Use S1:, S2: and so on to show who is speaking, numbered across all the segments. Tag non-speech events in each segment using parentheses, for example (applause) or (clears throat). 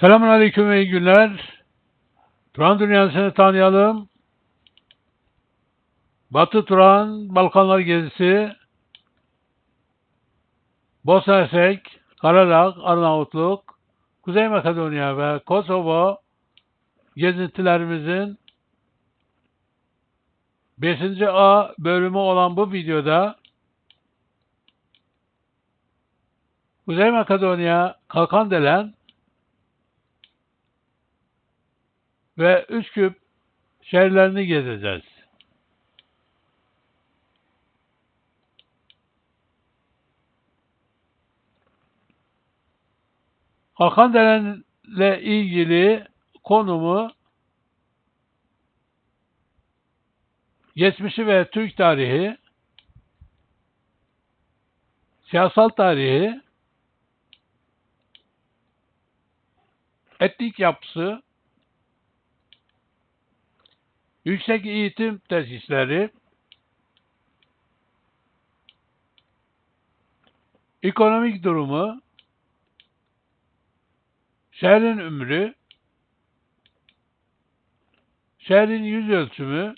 S1: Selamun Aleyküm iyi günler. Turan dünyasını tanıyalım. Batı Turan, Balkanlar gezisi, Bosna Hersek, Karabağ, Arnavutluk, Kuzey Makedonya ve Kosovo gezintilerimizin 5. A bölümü olan bu videoda Kuzey Makedonya, Kalkandelen ve Üsküp şehirlerini gezeceğiz. Hakanderen'le ilgili konumu geçmişi ve Türk tarihi, siyasal tarihi, etnik yapısı, yüksek eğitim tesisleri, ekonomik durumu, şehrin ömrü, şehrin yüz ölçümü,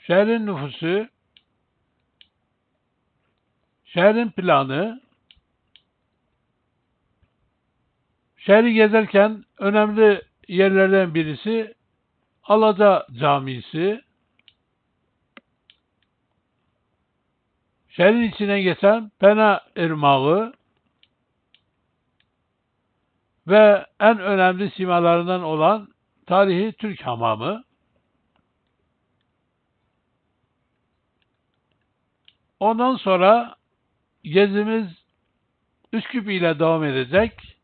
S1: şehrin nüfusu, şehrin planı, şehri gezerken önemli yerlerden birisi Alaca Camisi, şehrin içine geçen Pena Irmağı ve en önemli simalarından olan tarihi Türk Hamamı. Ondan sonra gezimiz Üsküp ile devam edecek.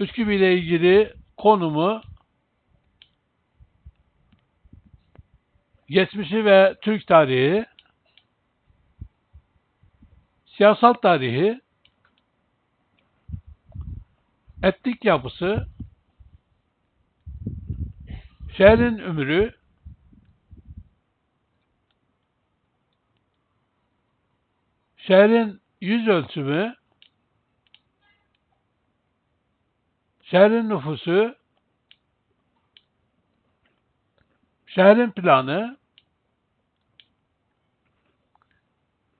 S1: Üsküp ile ilgili konumu geçmişi ve Türk tarihi, siyasal tarihi, etnik yapısı, şehrin ömrü, şehrin yüz ölçümü, şehrin nüfusu, şehrin planı,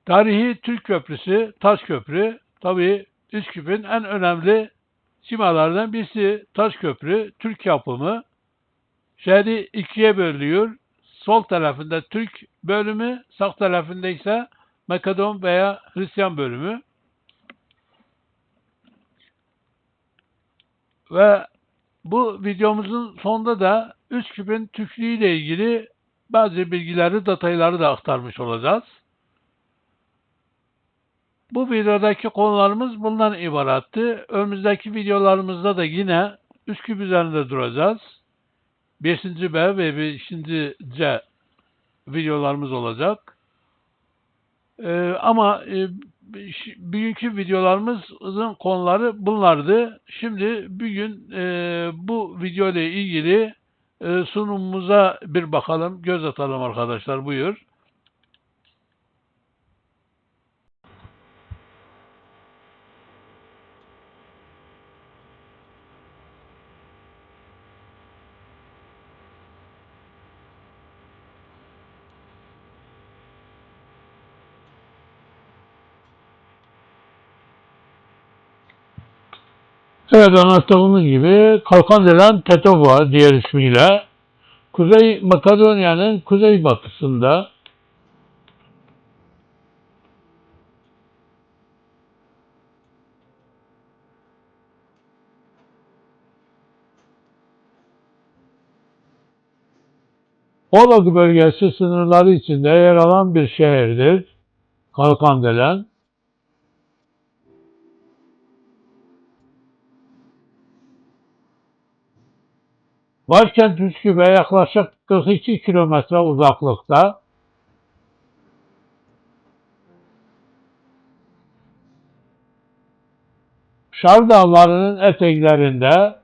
S1: tarihi Türk Köprüsü, Taş Köprü, tabi Üsküp'ün en önemli simalarından birisi Taş Köprü, Türk yapımı. Şehri ikiye bölüyor. Sol tarafında Türk bölümü, sağ tarafında ise Makedon veya Hristiyan bölümü. Ve bu videomuzun sonunda da Üsküp'ün Türklüğü ile ilgili bazı bilgileri, detayları da aktarmış olacağız. Bu videodaki konularımız bundan ibaretti. Önümüzdeki videolarımızda da yine Üsküp üzerinde duracağız. 5. B ve 5. C videolarımız olacak. Ee, ama e, bugünkü videolarımızın konuları bunlardı. Şimdi bugün e, bu video ile ilgili e, sunumumuza bir bakalım, göz atalım arkadaşlar. Buyur. Evet anlattığımız gibi Kalkandelen Tetova diğer ismiyle Kuzey Makedonya'nın kuzey batısında Olag bölgesi sınırları içinde yer alan bir şehirdir. Kalkandelen. Başkent Üsküp'e yaklaşık 42 kilometre uzaklıkta. Şar Dağları'nın eteklerinde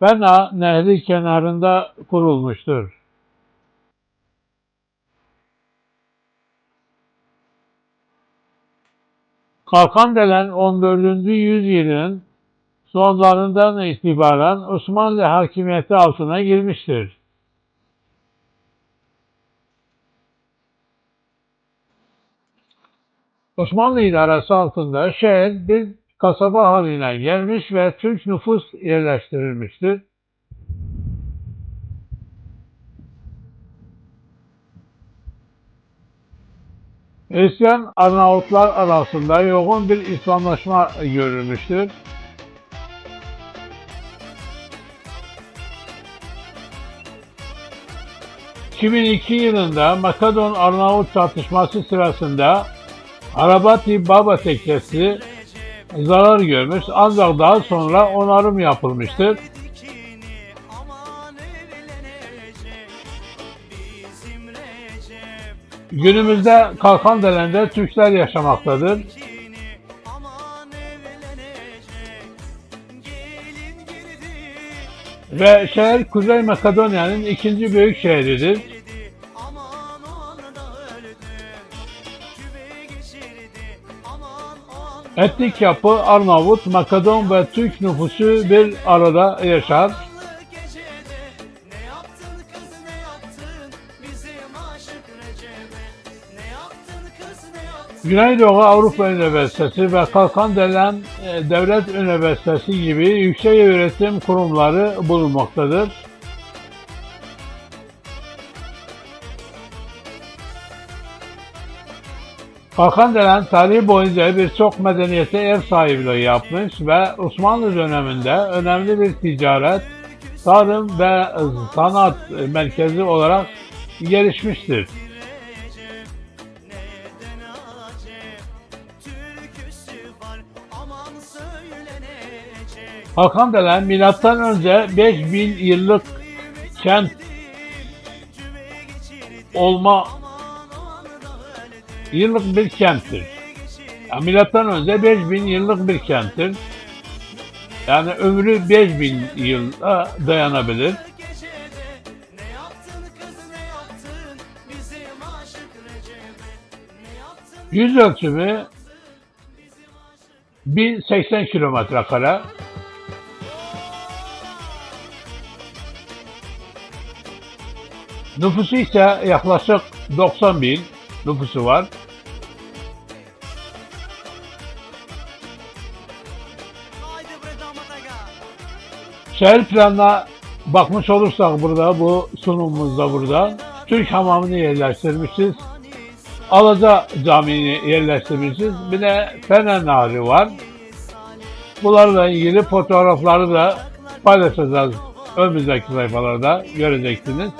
S1: Fena Nehri kenarında kurulmuştur. Kalkandelen 14. yüzyılın sonlarından itibaren Osmanlı hakimiyeti altına girmiştir. Osmanlı idaresi altında şehir bir kasaba haline gelmiş ve Türk nüfus yerleştirilmiştir. Hristiyan Arnavutlar arasında yoğun bir İslamlaşma görülmüştür. ...2002 yılında Makedon Arnavut çatışması sırasında Arabati Baba Tekkesi zarar görmüş ancak daha sonra onarım yapılmıştır. Günümüzde Kalkandelen'de Türkler yaşamaktadır. Ve şehir Kuzey Makedonya'nın ikinci büyük şehridir. Etnik yapı Arnavut, Makedon ve Türk nüfusu bir arada yaşar.
S2: Bizim aşık Recep'e ne yaptın? Kız ne yaptın
S1: Güneydoğu Avrupa Üniversitesi ve Kalkandelen e, Devlet Üniversitesi gibi yüksek öğretim kurumları bulunmaktadır. Kalkandelen tarihi boyunca birçok medeniyete ev sahipliği yapmış ve Osmanlı döneminde önemli bir ticaret, tarım ve sanat merkezi olarak gelişmiştir.
S2: Söylenecek
S1: Halkandelen milattan önce 5000 yıllık kent olma yıllık bir kenttir. Yani milattan önce 5000 yıllık bir kenttir. Yani ömrü 5000 yıla dayanabilir. Yüz ölçümü 1080 kilometre kare. Nüfusu ise yaklaşık 90 bin nüfusu var. Şehir planına bakmış olursak burada bu sunumumuzda burada Türk hamamını yerleştirmişiz. Alaca Camii'ni yerleştirmişiz. Bir de Fener Nahri var. Bunlarla ilgili fotoğrafları da paylaşacağız önümüzdeki sayfalarda göreceksiniz.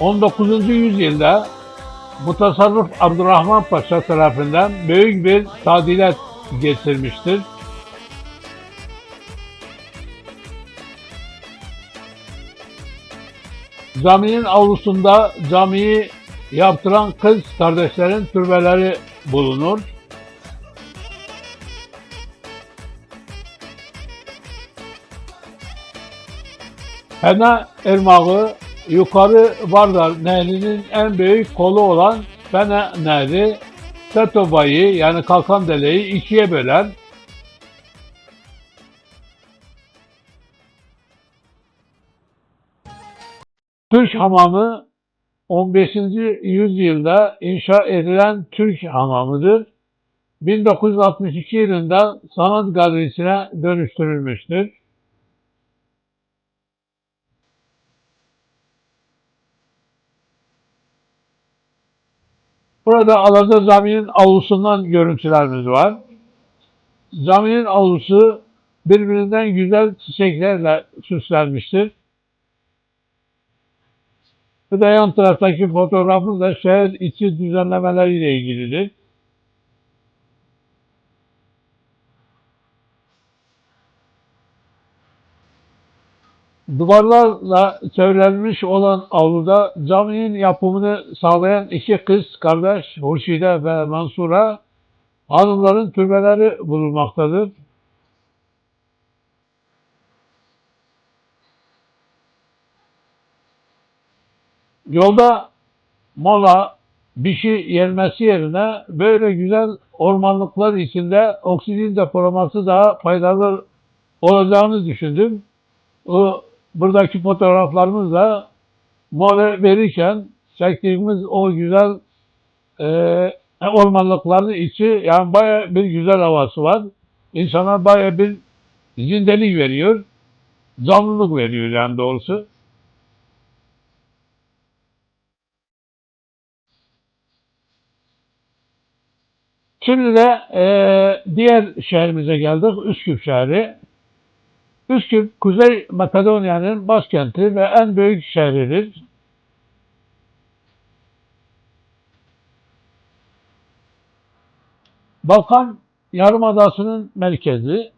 S1: 19. yüzyılda Mutasarrıf Abdurrahman Paşa tarafından büyük bir tadilat geçirmiştir. Caminin avlusunda camiyi yaptıran kız kardeşlerin türbeleri bulunur. Fena Irmağı yukarı Vardar Nehri'nin en büyük kolu olan Fena Nehri Setobay'ı yani Kalkandele'yi ikiye bölen Türk hamamı 15. yüzyılda inşa edilen Türk hamamıdır. 1962 yılında sanat galerisine dönüştürülmüştür. Burada Alaza Camii'nin avlusundan görüntülerimiz var. Caminin avlusu birbirinden güzel çiçeklerle süslenmiştir. Bir de yan taraftaki fotoğrafın da şehir içi düzenlemeleriyle ilgilidir. Duvarlarla çevrilmiş olan avluda caminin yapımını sağlayan iki kız kardeş Hurşide ve Mansura hanımların türbeleri bulunmaktadır. Yolda mola bir şey yenmesi yerine böyle güzel ormanlıklar içinde oksijen depolaması daha faydalı olacağını düşündüm. O buradaki fotoğraflarımızla mola verirken çektiğimiz o güzel e, ormanlıkların içi yani baya bir güzel havası var. İnsana baya bir zindelik veriyor. Canlılık veriyor yani doğrusu. Şimdi de e, diğer şehrimize geldik. Üsküp şehri. Üsküp, Kuzey Makedonya'nın başkenti ve en büyük şehridir. Balkan Yarımadası'nın merkezi.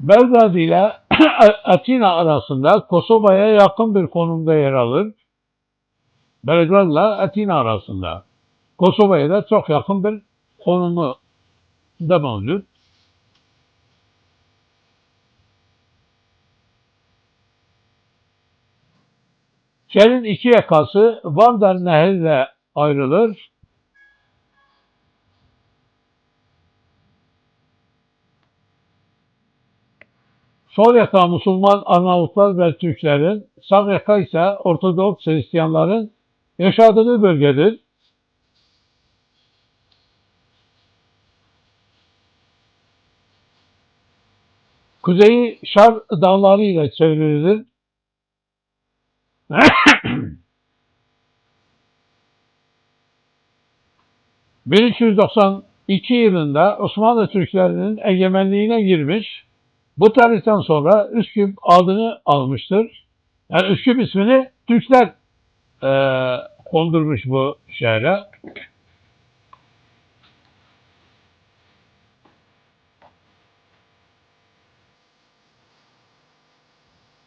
S1: Belgrad ile (clears throat) Atina arasında Kosova'ya yakın bir konumda yer alır. Belgrad ile Atina arasında. Kosova'ya da çok yakın bir konumu da mevcut. Şehrin iki yakası Vardar Nehri ile ayrılır. Sol yaka Müslüman Arnavutlar ve Türklerin, sağ yaka ise Ortodoks Hristiyanların yaşadığı bölgedir. Kuzeyi Şar dağları ile çevrilidir. (coughs) 1392 yılında Osmanlı Türklerinin egemenliğine girmiş. Bu tarihten sonra Üsküp adını almıştır. Yani Üsküp ismini Türkler eee kondurmuş bu şehre.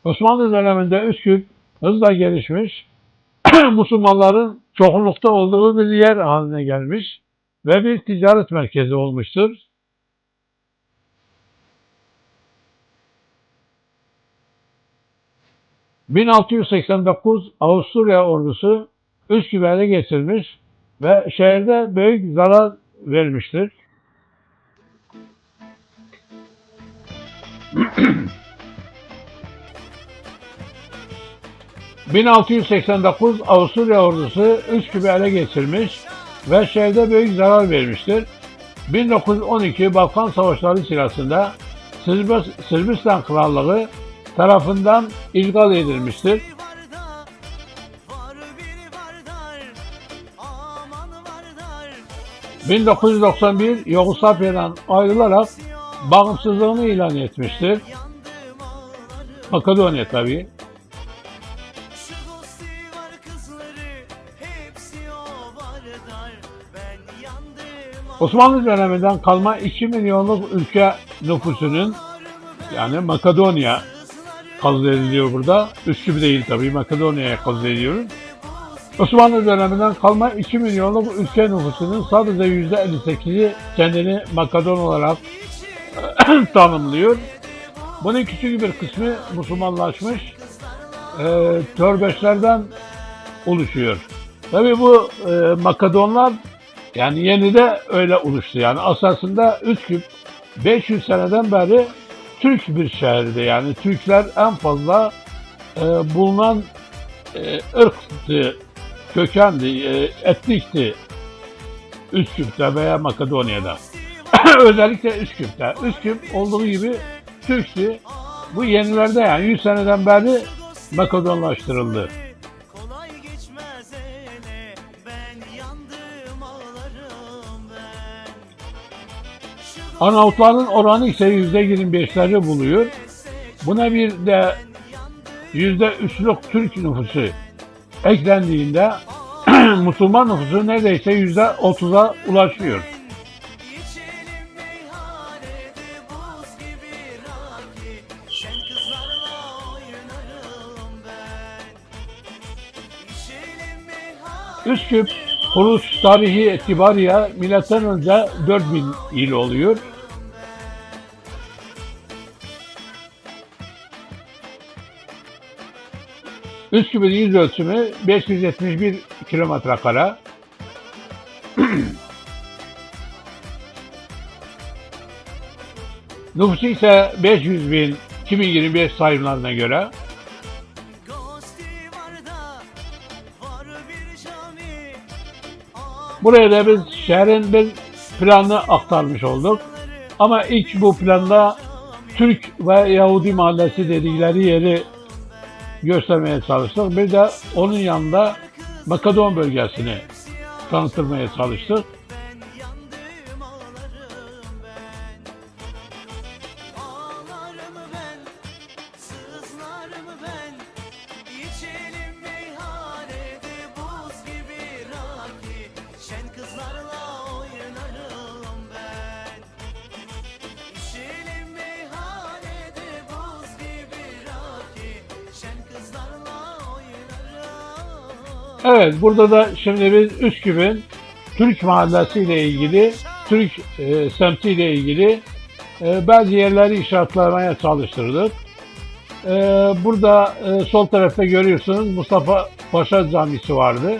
S1: Osmanlı döneminde Üsküp hızla gelişmiş, (clears throat) Müslümanların çoğunlukta olduğu bir yer haline gelmiş ve bir ticaret merkezi olmuştur. ...1689 Avusturya ordusu Üsküp'ü ele geçirmiş ve şehirde büyük zarar vermiştir. (clears throat) 1689 Avusturya ordusu Üsküp'ü ele geçirmiş ve şehirde büyük zarar vermiştir. 1912 Balkan Savaşları sırasında Sırbis- Sırbistan Krallığı tarafından işgal edilmiştir.
S2: Varda var bir vardar aman vardar
S1: 1991 Yugoslavya'dan ayrılarak bağımsızlığını ilan etmiştir. Makedonya tabii. Osmanlı döneminden kalma 2 milyonluk ülke nüfusunun yani Makedonya kazanılıyor burada. Üsküp değil tabii Makedonya'ya kazanılıyor. Osmanlı döneminden kalma 2 milyonluk ülke nüfusunun sadece %58'i kendini Makedon olarak (clears throat) tanımlıyor. Bunun küçük bir kısmı Müslümanlaşmış e, törbeşlerden oluşuyor. Tabi bu e, Makedonlar yani yeni de öyle oluştu. Yani asasında Üsküp 500 seneden beri Türk bir şehirdi. Yani Türkler en fazla e, bulunan e, ırktı, kökendi, e, etnikti Üsküp'te veya Makedonya'da. (coughs) Özellikle Üsküp'te. Üsküp olduğu gibi Türk'tü. Bu yenilerde yani 100 seneden beri Makedonlaştırıldı. Arnavutların oranı ise %25'leri buluyor. Buna bir de %3'lük Türk nüfusu eklendiğinde (clears throat) Müslüman nüfusu neredeyse %30'a ulaşıyor. Üsküp kuruluş tarihi itibariyle milattan önce 4000 yıl oluyor. Üsküp'ün yüz ölçümü 571 kilometre kare. (clears throat) Nüfusu ise 500 bin 2025 sayımlarına göre. Buraya da biz şehrin bir planını aktarmış olduk. Ama ilk bu planda Türk ve Yahudi mahallesi dedikleri yeri göstermeye çalıştık. Bir de onun yanında Makedon bölgesini tanıtmaya çalıştık. Evet, burada da şimdi biz Üsküp'ün Türk mahallesiyle ilgili, Türk e, semtiyle ilgili e, bazı yerleri işaretlemeye çalıştırdık. E, burada e, sol tarafta görüyorsunuz Mustafa Paşa Camisi vardı.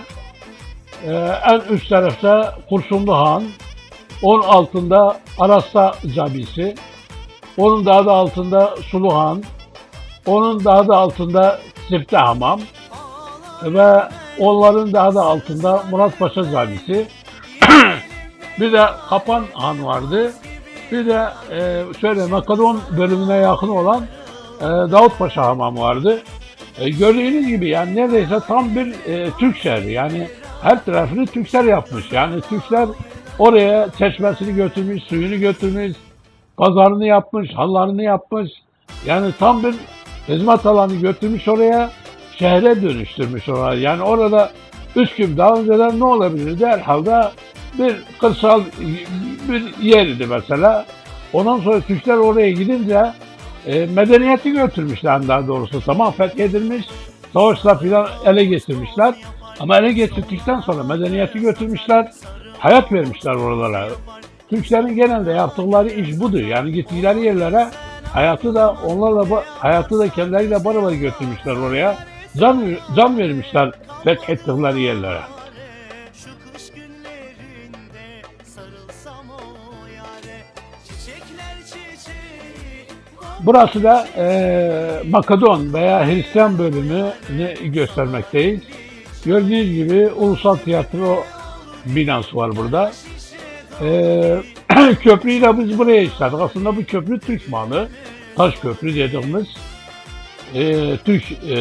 S1: E, en üst tarafta Kurşunlu Han, onun altında Arasta Camisi, onun daha da altında Sulu Han, onun daha da altında Sifte Hamam, ve onların daha da altında Murat Paşa Camisi. (clears throat) bir de Kapan Han vardı. Bir de e, şöyle Makedon bölümüne yakın olan e, Davut Paşa Hamam vardı. E, gördüğünüz gibi yani neredeyse tam bir e, Türk şehri. Yani her tarafını Türkler yapmış. Yani Türkler oraya çeşmesini götürmüş, suyunu götürmüş, pazarını yapmış, hallarını yapmış. Yani tam bir hizmet alanı götürmüş oraya şehre dönüştürmüş orayı. Yani orada Üsküp daha önceden ne olabilirdi? Herhalde bir kırsal bir yerdi mesela. Ondan sonra Türkler oraya gidince e, medeniyeti götürmüşler daha doğrusu. Tamam fethedilmiş, savaşla filan ele getirmişler. Ama ele getirdikten sonra medeniyeti götürmüşler, hayat vermişler oralara. Türklerin genelde yaptıkları iş budur. Yani gittikleri yerlere hayatı da onlarla hayatı da kendileriyle beraber götürmüşler oraya. Can, can vermişler fethettikleri yerlere. Burası da eee Makedon veya Hristiyan bölümünü göstermekteyiz. Gördüğünüz gibi Ulusal Tiyatro binası var burada. Eee (clears throat) köprüyü de biz buraya işledik. Aslında bu köprü Türk malı. Taş köprü dediğimiz eee, Türk eee,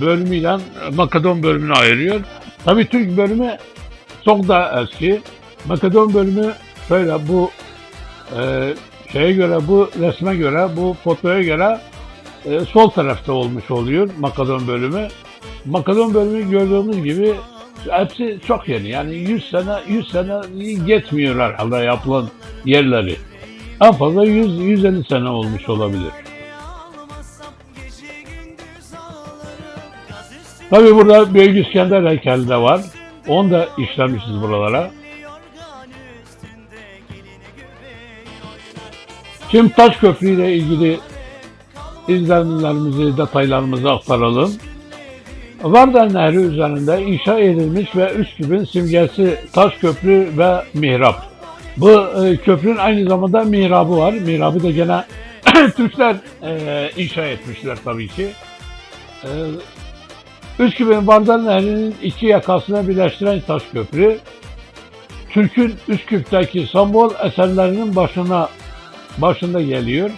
S1: bölümüyle Makedon bölümünü ayırıyor. Tabii Türk bölümü çok da eski. Makedon bölümü şöyle bu eee şeye göre bu resme göre bu fotoya göre e, sol tarafta olmuş oluyor Makedon bölümü. Makedon bölümü gördüğümüz gibi hepsi çok yeni. Yani 100 sene 100 sene geçmiyor herhalde yapılan yerleri. En fazla 100 150 sene olmuş olabilir. Tabi burada Büyük İskender heykeli de var. Onu da işlemişiz buralara. Şimdi Taş Köprü ile ilgili izlenimlerimizi, detaylarımızı aktaralım. Varda Nehri üzerinde inşa edilmiş ve Üsküp'ün simgesi Taş Köprü ve Mihrap. Bu e, köprünün aynı zamanda mihrabı var. Mihrabı da gene (clears throat) Türkler e, inşa etmişler tabii ki. E, Üsküp'ün Varda Nehri'nin iki yakasını birleştiren taş köprü, Türk'ün Üsküp'teki sembol eserlerinin başına başında geliyor.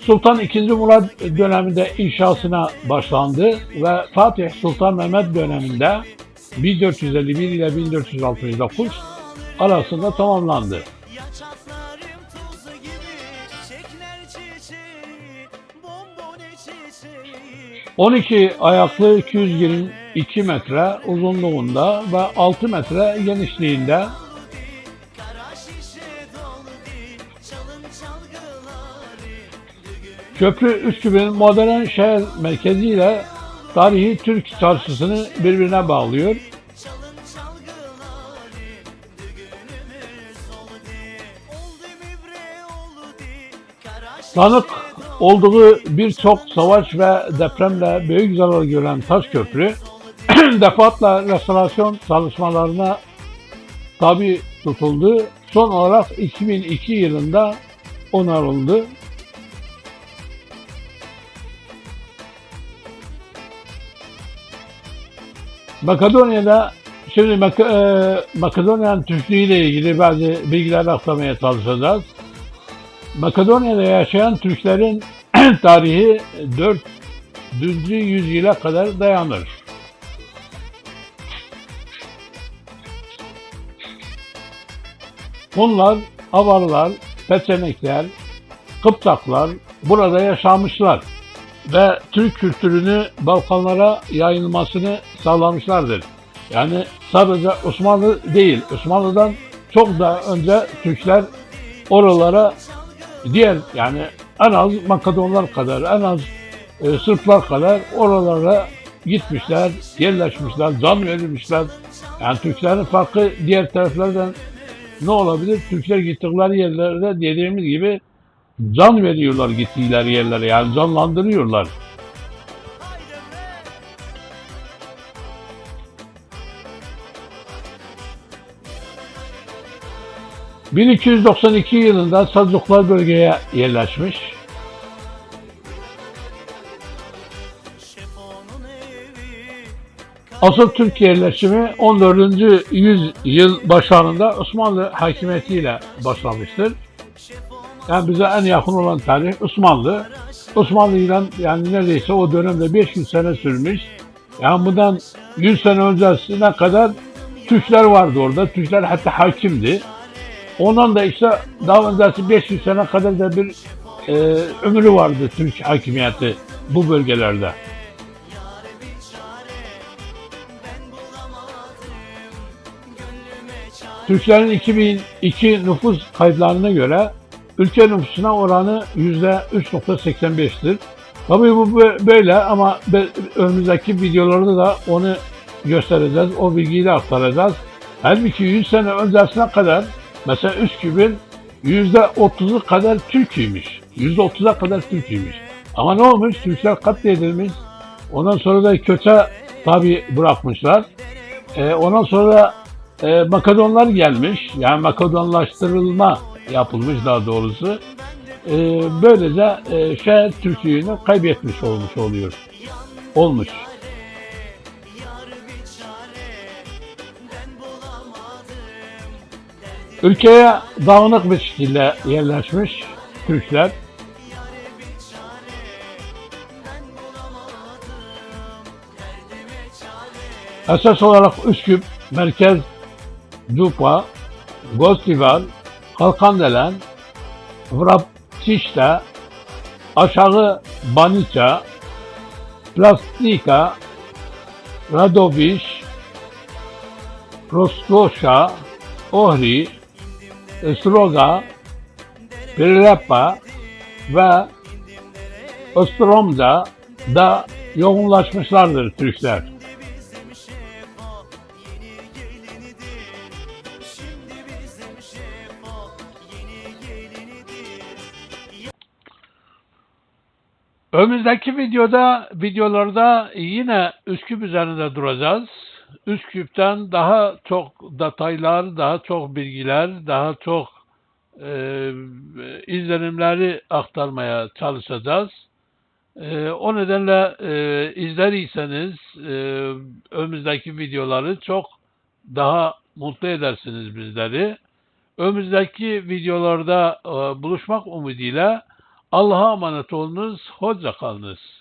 S1: Sultan II. Murat döneminde inşasına başlandı ve Fatih Sultan Mehmet döneminde 1451 ile 1469 arasında tamamlandı. 12 ayaklı 222 metre uzunluğunda ve 6 metre genişliğinde köprü Üsküp'ün modern şehir merkeziyle tarihi Türk çarşısını birbirine bağlıyor. Tanık olduğu birçok savaş ve depremle büyük zarar gören Taş Köprü (clears throat) defaatla restorasyon çalışmalarına tabi tutuldu. Son olarak 2002 yılında onarıldı. Makedonya'da şimdi Mak- e, Makedonya'nın Türklüğü ile ilgili bazı bilgiler aktarmaya çalışacağız. Makedonya'da yaşayan Türklerin (clears throat) tarihi 4. yüzyıla kadar dayanır. Bunlar Avarlar, Peçenekler, Kıpçaklar burada yaşamışlar ve Türk kültürünü Balkanlara yayılmasını sağlamışlardır. Yani sadece Osmanlı değil, Osmanlı'dan çok daha önce Türkler oralara diğer yani en az Makedonlar kadar, en az e, Sırplar kadar oralara gitmişler, yerleşmişler, can verilmişler. Yani Türklerin farkı diğer taraflardan ne olabilir? Türkler gittikleri yerlerde dediğimiz gibi can veriyorlar gittikleri yerlere yani canlandırıyorlar. ...1292 yılında Selçuklar bölgeye yerleşmiş. Asıl Türk yerleşimi 14. yüzyıl başlarında Osmanlı hakimiyetiyle başlamıştır. Yani bize en yakın olan tarih Osmanlı. Osmanlı ile yani neredeyse o dönemde 500 sene sürmüş. Yani bundan 100 sene öncesine kadar Türkler vardı orada. Türkler hatta hakimdi. Ondan da işte daha öncesi 500 sene kadar da bir e, ömrü vardı Türk hakimiyeti bu bölgelerde. Türklerin 2002 nüfus kayıtlarına göre ülke nüfusuna oranı %3.85'tir. Tabii bu bö- böyle ama önümüzdeki videolarda da onu göstereceğiz, o bilgiyi de aktaracağız. Halbuki 100 sene öncesine kadar mesela Üsküp'ün %30'u kadar Türk'üymüş. %30'a kadar Türk'üymüş. Ama ne olmuş? Türkler katledilmiş. Ondan sonra da köçe tabi bırakmışlar. Ee, ondan sonra e, Makedonlar gelmiş. Yani Makedonlaştırılma yapılmış daha doğrusu. E, böylece e, şehir Türklüğünü kaybetmiş olmuş oluyor. Olmuş. Ülkeye dağınık bir şekilde yerleşmiş Türkler. Esas olarak Üsküp, Merkez, Dupa, Gostival, Kalkandelen, Vrapçişte, Aşağı Banica, Plastika, Radoviş, Rostloşa, Ohri, Sroga, Prilepa ve Ostrom'da da yoğunlaşmışlardır Türkler. Önümüzdeki videoda videolarda yine Üsküp üzerinde duracağız. Üsküp'ten daha çok detaylar, daha çok bilgiler, daha çok e, izlenimleri aktarmaya çalışacağız. E, o nedenle e, izleriyseniz e, önümüzdeki videoları çok daha mutlu edersiniz bizleri. Önümüzdeki videolarda e, buluşmak umuduyla Allah'a emanet olunuz, hoşça kalınız.